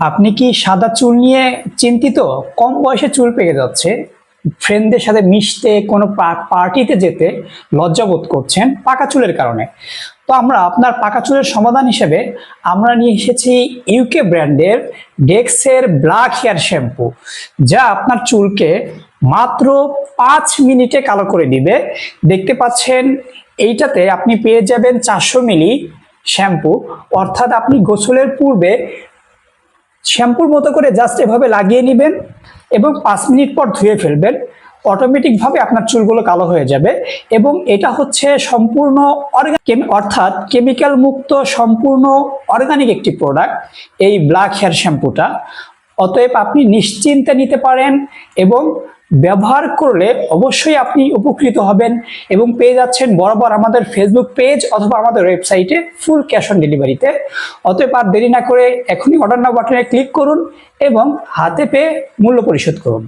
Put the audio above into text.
আপনি কি সাদা চুল নিয়ে চিন্তিত? কম বয়সে চুল পেকে যাচ্ছে। ফ্রেন্ডদের সাথে মিশতে, কোনো পার্টিতে যেতে লজ্জাবোধ করছেন পাকা চুলের কারণে। তো আমরা আপনার পাকা চুলের সমাধান হিসেবে আমরা নিয়ে এসেছি ইউকে ব্র্যান্ডের ডেক্সের ব্ল্যাক হেয়ার শ্যাম্পু যা আপনার চুলকে মাত্র পাঁচ মিনিটে কালো করে দিবে। দেখতে পাচ্ছেন, এইটাতে আপনি পেয়ে যাবেন চারশো মিলি শ্যাম্পু। অর্থাৎ আপনি গোসলের পূর্বে শ্যাম্পুর মতো করে জাস্ট এভাবে লাগিয়ে নেবেন এবং পাঁচ মিনিট পর ধুয়ে ফেলবেন। অটোমেটিকভাবে আপনার চুলগুলো কালো হয়ে যাবে এবং এটা হচ্ছে সম্পূর্ণ অর্গানিক অর্থাৎ কেমিক্যাল মুক্ত সম্পূর্ণ অর্গানিক একটি প্রোডাক্ট এই ব্ল্যাক হেয়ার শ্যাম্পুটা অতএব আপনি নিশ্চিন্তে নিতে পারেন এবং ব্যবহার করলে অবশ্যই আপনি উপকৃত হবেন এবং পেয়ে যাচ্ছেন বরাবর আমাদের ফেসবুক পেজ অথবা আমাদের ওয়েবসাইটে ফুল ক্যাশ অন ডেলিভারিতে অতএব আর দেরি না করে এখনই অর্ডার নাও বাটনে ক্লিক করুন এবং হাতে পেয়ে মূল্য পরিশোধ করুন।